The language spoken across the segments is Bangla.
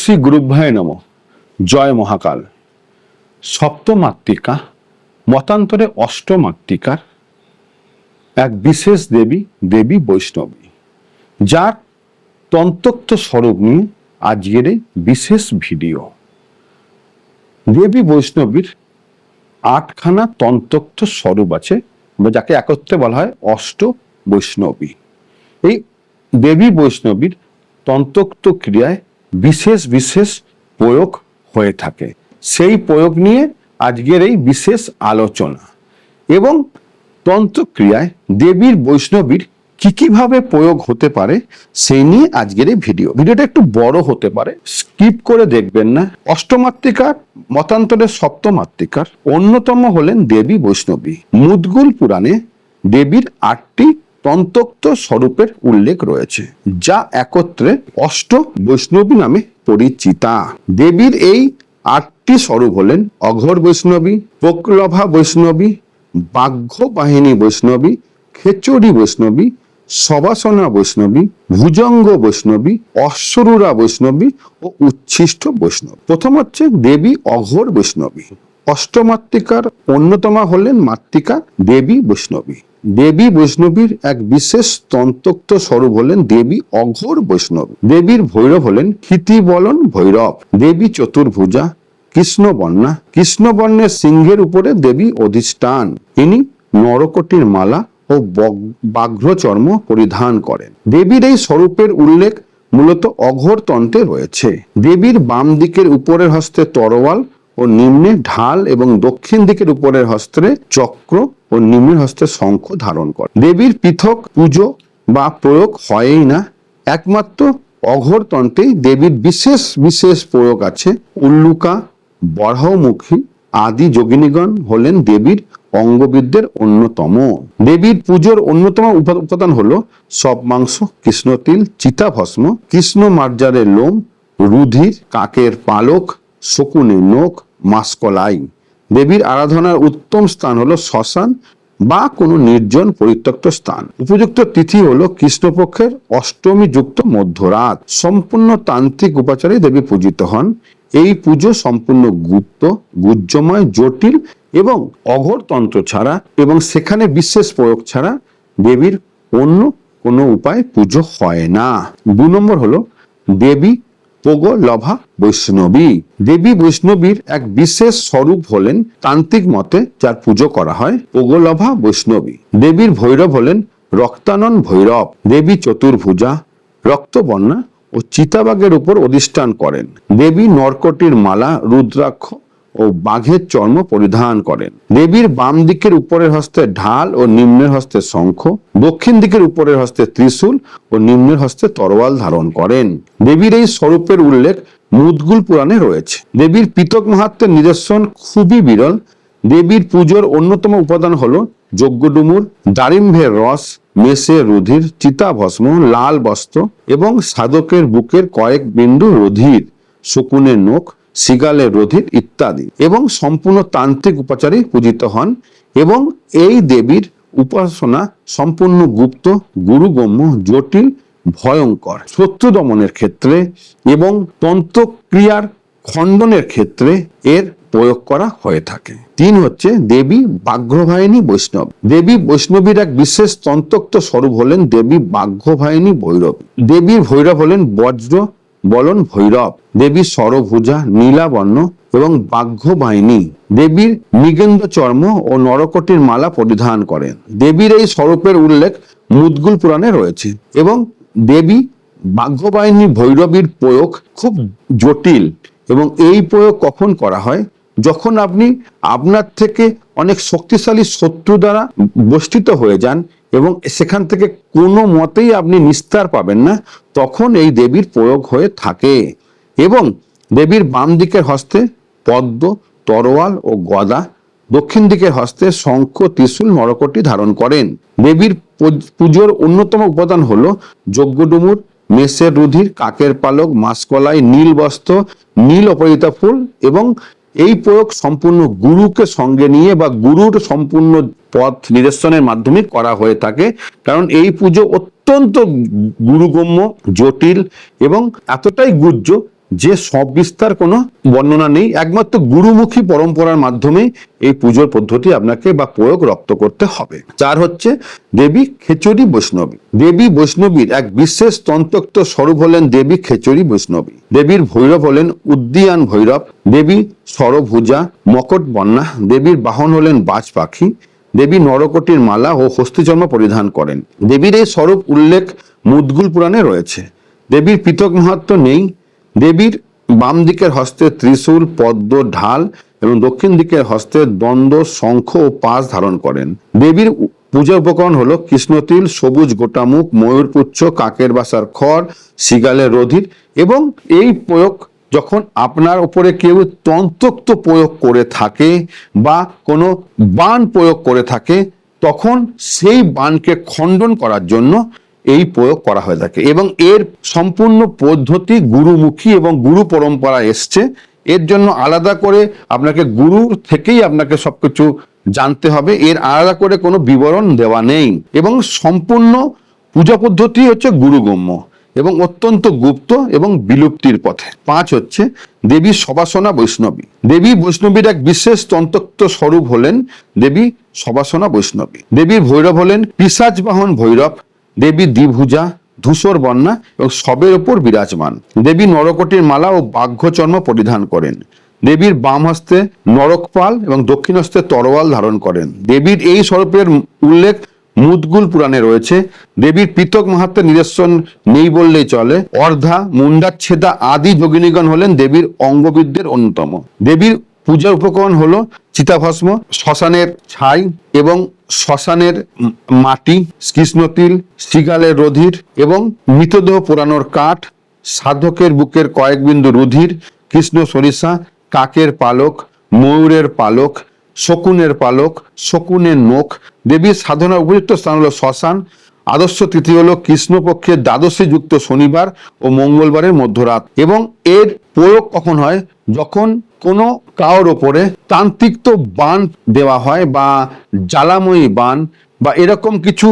শ্রী গুরুভ্যায় নম। জয় মহাকাল। সপ্তমাতৃকা মতান্তরে অষ্টমাতৃকার এক বিশেষ দেবী দেবী বৈষ্ণবী, যার তন্তোক্ত স্বরূপ নিয়ে আজকের এই বিশেষ ভিডিও। দেবী বৈষ্ণবীর আটখানা তন্তোক্ত স্বরূপ আছে যাকে একত্রে বলা হয় অষ্ট বৈষ্ণবী। এই দেবী বৈষ্ণবীর তন্তক্ত ক্রিয়ায় বিশেষ বিশেষ প্রয়োগ হয়ে থাকে। সেই প্রয়োগ নিয়ে আজকের এই বিশেষ আলোচনা। এবং তন্ত্রক্রিয়ায় দেবীর, বৈষ্ণবীর কি কীভাবে প্রয়োগ হতে পারে, সেই নিয়ে আজকের এই ভিডিও। ভিডিওটা একটু বড় হতে পারে, স্কিপ করে দেখবেন না। অষ্টমাত্রিকার, মতান্তরের সপ্তমাত্রিকার অন্যতম হলেন দেবী, বৈষ্ণবী। মুদগুল পুরাণে দেবীর আটটি তন্তোক্ত স্বরূপের উল্লেখ রয়েছে, যা একত্রে অষ্ট বৈষ্ণবী নামে পরিচিতা। দেবীর এই আটটি স্বরূপ হলেন অঘর বৈষ্ণবী, প্রকলভা বৈষ্ণবী বাঘ্য বাহিনী বৈষ্ণবী, খেচড়ি বৈষ্ণবী, সবাসনা বৈষ্ণবী, ভুজঙ্গ বৈষ্ণবী, অশ্বরুরা বৈষ্ণবী ও উচ্ছিষ্ট বৈষ্ণব। প্রথম হচ্ছে দেবী অঘোর বৈষ্ণবী। অষ্টমাত্রিকার অন্যতমা হলেন মাতৃকা দেবী বৈষ্ণবী। দেবী বৈষ্ণবীর এক বিশেষ তন্তোক্ত স্বরূপ হলেন দেবী অঘোর বৈষ্ণব। দেবীর ভৈরব হলেন ক্ষিতিবলন ভৈরব। দেবী চতুর্ভুজা, কৃষ্ণবর্ণা, কৃষ্ণবর্ণের সিংহের উপরে দেবী অধিষ্ঠান। ইনি নরকটির মালা ও বগ- ব্যাঘ্র চর্ম পরিধান করেন। দেবীর এই স্বরূপের উল্লেখ মূলত অঘোর তন্ত্রে রয়েছে। দেবীর বাম দিকের উপরের হস্তে তরোয়াল ও নিম্নে ঢাল এবং দক্ষিণ দিকের উপরের হস্তে চক্র ও নিম্নের হস্তে শঙ্খ ধারণ করে। দেবীর পৃথক পুজো বা প্রয়োগ হয়ই না। একমাত্র অঘোর তন্ত্রেই দেবীর বিশেষ বিশেষ প্রয়োগ আছে। উল্লুকা, বরাহমুখী আদি যোগিনীগণ হলেন দেবীর অঙ্গবিদ্যের অন্যতম। দেবীর পুজোর অন্যতম উপা- উপাদান হলো সব মাংস কৃষ্ণতিল চিতাভস্ম, কৃষ্ণ মার্জারের লোম, রুধির, কাকের পালক শকুনের নখ মাসকলাই। দেবীর আরাধনার উত্তম স্থান হলো শ্মশান বা কোনো নির্জন পরিত্যক্ত স্থান। উপযুক্ত তিথি হলো কৃষ্ণপক্ষের অষ্টমী যুক্ত মধ্যরাত। সম্পূর্ণ তান্ত্রিক উপাচারে দেবী পূজিত হন। এই পুজো সম্পূর্ণ গুপ্ত গুজ্জময় জটিল এবং অঘরতন্ত্র ছাড়া এবং সেখানে বিশেষ প্রয়োগ ছাড়া দেবীর অন্য কোনো উপায় পুজো হয় না। দু নম্বর হলো দেবী পোগলভা বৈষ্ণবী। দেবী বৈষ্ণবীর এক বিশেষ স্বরূপ হলেন তান্ত্রিক মতে যার পুজো করা হয় পোগলভা বৈষ্ণবী। দেবীর ভৈরব হলেন রক্তানন ভৈরব। দেবী চতুর্ভুজা, রক্তবর্ণা ও চিতাবাগের উপর অধিষ্ঠান করেন। দেবী নরকটির মালা, রুদ্রাক্ষ ও বাঘের চর্ম পরিধান করেন। দেবীর বাম দিকের উপরের হস্তে ঢাল ও নিম্নের হস্তে শঙ্খ, দক্ষিণ দিকের উপরের হস্তে ত্রিশূল ও নিম্নের হস্তে তরোয়াল ধারণ করেন। দেবীর এই স্বরূপের উল্লেখ মুদগুল পুরাণে রয়েছে। দেবীর পিতক মাহাত্মের নিদর্শন খুবই বিরল। দেবীর পুজোর অন্যতম উপাদান হলো যজ্ঞডুমুর, দারিম্ভের রস মেষে রুধির চিতাভস্ম লাল বস্ত্র এবং সাধকের বুকের কয়েক বিন্দু রুধির, শকুনের নখ সিগালের রোধির ইত্যাদি এবং সম্পূর্ণ তান্ত্রিক উপাচারে পূজিত হন এবং এই দেবীর উপাসনা সম্পূর্ণ গুপ্ত, গুরুগম্য, জটিল, ভয়ঙ্কর। শত্রু দমনের ক্ষেত্রে এবং তন্ত্রক্রিয়ার খণ্ডনের ক্ষেত্রে এর প্রয়োগ করা হয়ে থাকে। তিন হচ্ছে দেবী বাঘ্রভায়িনী বৈষ্ণব। দেবী বৈষ্ণবীর এক বিশেষ তন্তোক্ত স্বরূপ হলেন দেবী বাঘ্রভায়িনী ভৈরব। দেবীর ভৈরব হলেন বজ্র বলন ভৈরব, দেবী সরভুজা, নীলাবর্ণ এবং বাঘ্য বাহিনী দেবীর মৃগেন্দ্র চর্ম ও নরকটির মালা পরিধান করেন। দেবীর এই স্বরূপের উল্লেখ মুদগুল পুরাণে রয়েছে এবং দেবী বাঘ্যবাহিনী ভৈরবীর প্রয়োগ খুব জটিল এবং এই প্রয়োগ কখন করা হয়? যখন আপনি আপনার থেকে অনেক শক্তিশালী শত্রু দ্বারা বষ্টিত হয়ে যান এবং সেখান থেকে কোনো মতেই আপনি নিস্তার পাবেন না, তখন এই দেবীর প্রয়োগ হয়ে থাকে। এবং দেবীর বাম দিকের হস্তে পদ্ম, তরোয়াল ও গদা, দক্ষিণ দিকের হস্তে শঙ্খ, ত্রিশূল নরকটি ধারণ করেন। দেবীর পুজোর অন্যতম উপাদান হলো যজ্ঞডুমুর, মেষের রুধির, কাকের পালক, মাসকলাই, নীল বস্ত্র, নীল অপরিতা ফুল এবং এই প্রয়োগ সম্পূর্ণ গুরুকে সঙ্গে নিয়ে বা গুরুর সম্পূর্ণ পথ নিদর্শনের মাধ্যমে করা হয়ে থাকে। কারণ এই পুজো অত্যন্ত গুরুগম্য, জটিল এবং এতটাই গুজ্জ যে সব বিস্তার কোনো বর্ণনা নেই, একমাত্র গুরুমুখী পরম্পরার মাধ্যমে এই পুজোর পদ্ধতি আপনাকে বা প্রয়োগ রপ্ত করতে হবে। চার হচ্ছে, দেবী খেচুরি বৈষ্ণবী। দেবী বৈষ্ণবীর এক বিশেষ তন্ত্রক্ত স্বরূপ হলেন দেবী খেচুরি বৈষ্ণবী। দেবীর ভৈরব হলেন উদ্দিয়ান ভৈরব। দেবী সরভুজা মকট বন্যা। দেবীর বাহন হলেন বাজ পাখি। দেবী নরকটির মালা ও হস্তিচর্ম পরিধান করেন। দেবীর এই স্বরূপ উল্লেখ মুদগুল পুরাণে রয়েছে। দেবীর পৃথক মাহাত্ম নেই। দেবীর বাম দিকের হস্তে ত্রিশূল, পদ্ম, ঢাল এবং দক্ষিণ দিকের হস্তে দ্বন্দ্ব, শঙ্খ ও পাশ ধারণ করেন। দেবীর পূজা উপকরণ হলো কৃষ্ণতিল, সবুজ গোটামুখ ময়ূরপুচ্ছ কাকের বাসার খড় সিগালের রধির এবং এই প্রয়োগ যখন আপনার উপরে কেউ তন্ত্রোক্ত প্রয়োগ করে থাকে বা কোনো বান প্রয়োগ করে থাকে, তখন সেই বানকে খণ্ডন করার জন্য এই প্রয়োগ করা হয়ে থাকে। এবং এর সম্পূর্ণ পদ্ধতি গুরুমুখী এবং গুরু পরম্পরা এসছে। এর জন্য আলাদা করে আপনাকে গুরু থেকেই আপনাকে সবকিছু জানতে হবে। এর আলাদা করে কোনো বিবরণ দেওয়া নেই। এবং সম্পূর্ণ পূজা পদ্ধতি হচ্ছে গুরুগম্য এবং অত্যন্ত গুপ্ত এবং বিলুপ্তির পথে। পাঁচ হচ্ছে দেবী সবাসনা বৈষ্ণবী। দেবী বৈষ্ণবীর এক বিশেষ তন্ত্রক্ত স্বরূপ হলেন দেবী সবাসনা বৈষ্ণবী। দেবীর ভৈরব হলেন পিসাচ বাহন ভৈরব। দেবী দ্বিভুজা, ধূসর বন্যা এবং সবের ওপর বিরাজমান। দেবী নরকটির মালা ও বাঘ্যচর্ম পরিধান করেন। দেবীর বাম হস্তে নরকপাল এবং দক্ষিণ হস্তে তরোয়াল ধারণ করেন। দেবীর এই স্বরূপের উল্লেখ মুদগুল পুরাণে রয়েছে। দেবীর পৃথক মাহাত্মের নিদর্শন নেই বললেই চলে। অর্ধা, মুন্ডাচ্ছেদা আদি যোগিনীগণ হলেন দেবীর অঙ্গবিদ্যের অন্যতম। দেবীর পূজার উপকরণ হলো চিতাভস্ম, শ্মশানের ছাই এবং শ্মশানের মাটি কৃষ্ণতিল শ্রীগালের রধির এবং মৃতদেহ পোড়ানোর কাঠ, সাধকের বুকের কয়েক বিন্দু রুধির, কৃষ্ণ সরিষা, কাকের পালক, ময়ূরের পালক, শকুনের পালক, শকুনের নখ, দেবীর সাধনার উপযুক্ত স্থান হলো শ্মশান। আদর্শ তিথি হল কৃষ্ণপক্ষের দ্বাদশী যুক্ত শনিবার ও মঙ্গলবারের মধ্যরাত এবং এর প্রয়োগ কখন হয়? যখন কোনো কারোর ওপরে তান্ত্রিক তো বান দেওয়া হয় বা জ্বালাময়ী বান বা এরকম কিছু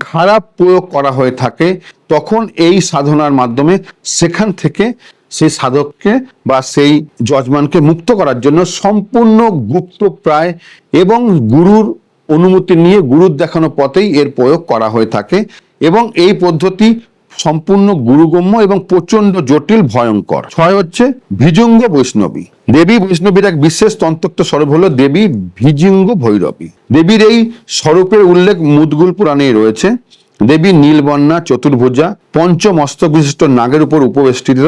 খারাপ প্রয়োগ করা হয়ে থাকে, তখন এই সাধনার মাধ্যমে সেখান থেকে সেই সাধককে বা সেই যজমানকে মুক্ত করার জন্য সম্পূর্ণ গুপ্ত প্রায় এবং গুরুর অনুমতি নিয়ে গুরুর দেখানো পথেই এর প্রয়োগ করা হয়ে থাকে এবং এই পদ্ধতি সম্পূর্ণ গুরুগম্য এবং প্রচণ্ড জটিল, ভয়ঙ্কর। ছয় হচ্ছে ভিজুঙ্গ বৈষ্ণবী। দেবী বৈষ্ণবীর এক বিশেষ তন্ত্রক্ত স্বরূপ হলো দেবী ভিজিঙ্গ ভৈরবী। দেবীর এই স্বরূপের উল্লেখ মুদগুল পুরাণেই রয়েছে। দেবী নীলবন্যা চতুর্ভুজা পঞ্চমস্তক বিশিষ্ট নাগের উপর উপবেষ্টিত।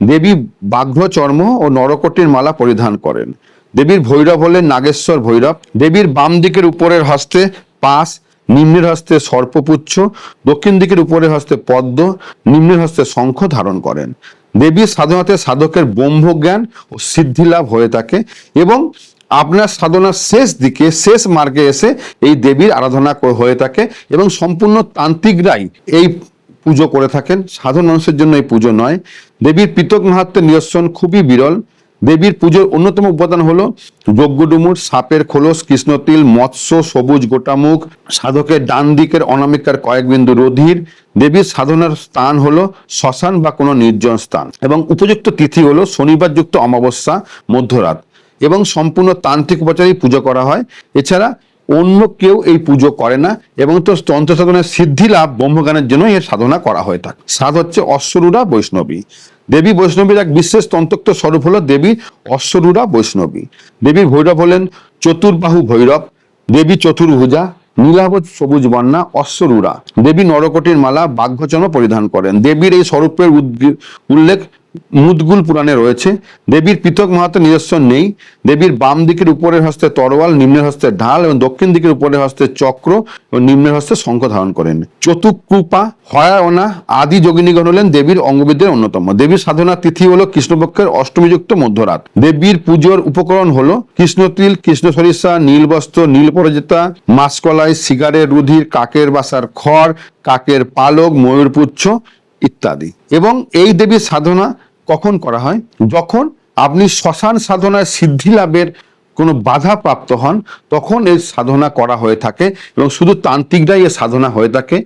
দেবী বাঘ্র চর্ম ও নরকটির মালা পরিধান করেন। দেবীর ভৈরব হলেন নাগেশ্বর ভৈরব। দেবীর বাম দিকের উপরের হস্তে পাশ নিম্নের হস্তে সর্পপুচ্ছ, দক্ষিণ দিকের উপরের হস্তে পদ্ম, নিম্নের হস্তে শঙ্খ ধারণ করেন। দেবীর সাধনাতে সাধকের ব্রহ্ম জ্ঞান ও সিদ্ধি লাভ হয়ে থাকে এবং আপনার সাধনার শেষ দিকে, শেষ মার্গে এসে এই দেবীর আরাধনা হয়ে থাকে এবং সম্পূর্ণ তান্ত্রিকরাই এই পুজো করে থাকেন। সাধারণ মানুষের জন্য এই পুজো নয়। দেবীর পৃথক মাহাত্মের নিদর্শন খুবই বিরল। দেবীর পুজোর অন্যতম উপাদান হলো যজ্ঞডুমুর, সাপের খোলস, কৃষ্ণতিল, মৎস্য, সবুজ গোটামুখ, সাধকের ডান দিকের অনামিকার কয়েক বিন্দু রধির। দেবীর সাধনার স্থান হলো শ্মশান বা কোনো নির্জন স্থান। এবং উপযুক্ত তিথি হলো শনিবার যুক্ত অমাবস্যা, মধ্যরাত। এবং সম্পূর্ণ তান্ত্রিক উপাচারেই পুজো করা হয়। এছাড়া অন্য কেউ এই পুজো করে না এবং তো তন্ত্র সাধনের সিদ্ধি লাভ ব্রহ্মজ্ঞানের জন্য এর সাধনা করা হয়ে থাকে। সাধ হচ্ছে অশ্বরূঢ়া বৈষ্ণবী। দেবী বৈষ্ণবীর এক বিশেষ তন্তক্ত স্বরূপ হল দেবী অশ্বরূঢ়া বৈষ্ণবী। দেবী ভৈরব হলেন চতুর্বাহু ভৈরব, দেবী চতুর্ভুজা নীলাভ সবুজ বন্যা অশ্বরূঢ়া। দেবী নরকটির মালা বাঘ্যচন পরিধান করেন। দেবীর এই স্বরূপের উল্লেখ মুদগুল পুরাণে রয়েছে, দেবীর পৃথক মাহাত্ম নিজস্ব নেই, দেবীর বাম দিকের উপরের হস্তে তরোয়াল, নিম্নের হস্তে ঢাল এবং দক্ষিণ দিকের উপরের হস্তে চক্র এবং নিম্নের হস্তে শঙ্খ ধারণ করেন। চতুকৃপা হয়ায়না আদি যোগিনীগণ হলেন দেবীর অঙ্গবিদ্যের অন্যতম। দেবীর সাধনা তিথি হলো কৃষ্ণপক্ষের অষ্টমীযুক্ত মধ্যরাত। দেবীর পুজোর উপকরণ হলো কৃষ্ণতিল, কৃষ্ণ সরিষা, নীলবস্ত্র, নীলপরজিতা, মাসকলাই সিগারের রুধির, কাকের বাসার খড়, কাকের পালক ময়ূরপুচ্ছ ইত্যাদি। এবং এই দেবীর সাধনা কখন করা হয়? যখন আপনি শ্মশান সাধনায় সিদ্ধি লাভের কোনো বাধা প্রাপ্ত হন, তখন এই সাধনা করা হয়ে থাকে এবং শুধু তান্ত্রিকরাই এ সাধনা হয়ে থাকে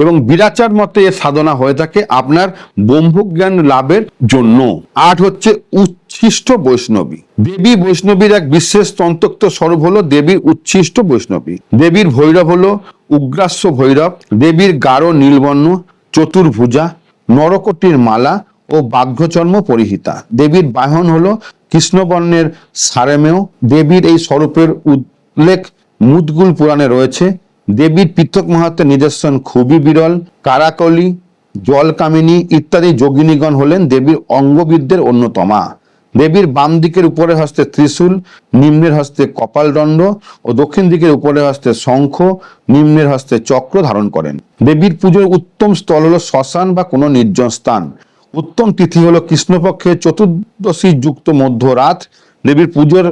এবং বিরাচার মতে এ সাধনা হয়ে থাকে আপনার ব্রহ্মজ্ঞান লাভের জন্য। আট হচ্ছে উচ্ছিষ্ট বৈষ্ণবী। দেবী বৈষ্ণবীর এক বিশেষ তন্তক্ত স্বরূপ হলো দেবীর উচ্ছিষ্ট বৈষ্ণবী। দেবীর ভৈরব হলো উগ্রাস্য ভৈরব। দেবীর গাঢ় নীলবর্ণ, চতুর্ভুজা, নরকটির মালা ও বাঘ্যচর্ম পরিহিতা। দেবীর বাহন হলো কৃষ্ণবর্ণের সারেমেয়। দেবীর এই স্বরূপের উল্লেখ মুদগুল পুরাণে রয়েছে। দেবীর পৃথক মাহাত্মের নিদর্শন খুবই বিরল। কারাকলি, জলকামিনী ইত্যাদি যোগিনীগণ হলেন দেবীর অঙ্গবিদ্যের অন্যতমা। দেবীর বাম দিকের উপরে হস্তে ত্রিশূল, নিম্নের হস্তে কপালদণ্ড ও দক্ষিণ দিকের উপরে হস্তে শঙ্খ, নিম্নের হস্তে চক্র ধারণ করেন। দেবীর পুজোর উত্তম স্থল হলো শ্মশান বা কোনো নির্জন স্থান। উত্তম তিথি হলো কৃষ্ণপক্ষের চতুর্দশী যুক্ত মধ্যরাত। দেবীর পুজোর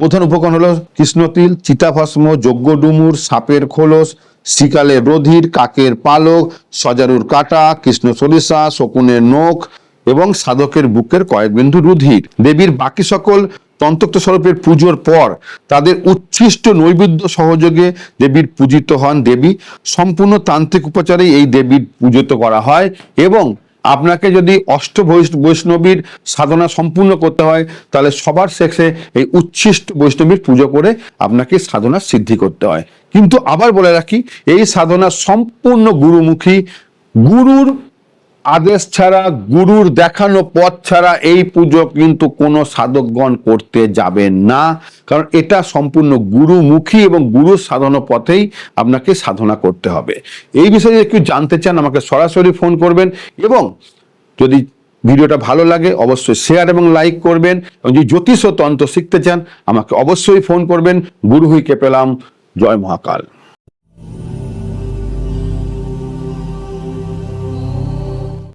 প্রধান উপকরণ হলো কৃষ্ণতিল, চিতাভস্ম যজ্ঞ ডুমুর সাপের খোলস শিকালের রধির, কাকের পালক, সজারুর কাটা, কৃষ্ণ সরিষা, শকুনের নখ এবং সাধকের বুকের কয়েক বিন্দু রুধির। দেবীর বাকি সকল তন্ত্রক্ত স্বরূপের পুজোর পর তাদের উচ্ছিষ্ট নৈবেদ্য সহযোগে দেবীর পূজিত হন দেবী। সম্পূর্ণ তান্ত্রিক উপচারে এই দেবীর পূজিত করা হয় এবং আপনাকে যদি অষ্ট বৈষ্ণবীর সাধনা সম্পূর্ণ করতে হয়, তাহলে সবার শেষে এই উচ্ছিষ্ট বৈষ্ণবীর পুজো করে আপনাকে সাধনা সিদ্ধি করতে হয়। কিন্তু আবার বলে রাখি, এই সাধনা সম্পূর্ণ গুরুমুখী, গুরুর আদেশ ছাড়া, গুরুর দেখানো পথ ছাড়া এই পুজো কিন্তু কোনো সাধকগণ করতে যাবেন না। কারণ এটা সম্পূর্ণ গুরুমুখী এবং গুরু সাধনা পথেই আপনাকে সাধনা করতে হবে। এই বিষয়ে একটু জানতে চান, আমাকে সরাসরি ফোন করবেন এবং যদি ভিডিওটা ভালো লাগে, অবশ্যই শেয়ার এবং লাইক করবেন। এবং যদি জ্যোতিষ তন্ত্র শিখতে চান, আমাকে অবশ্যই ফোন করবেন। গুরু হইকে পেলাম। জয় মহাকাল।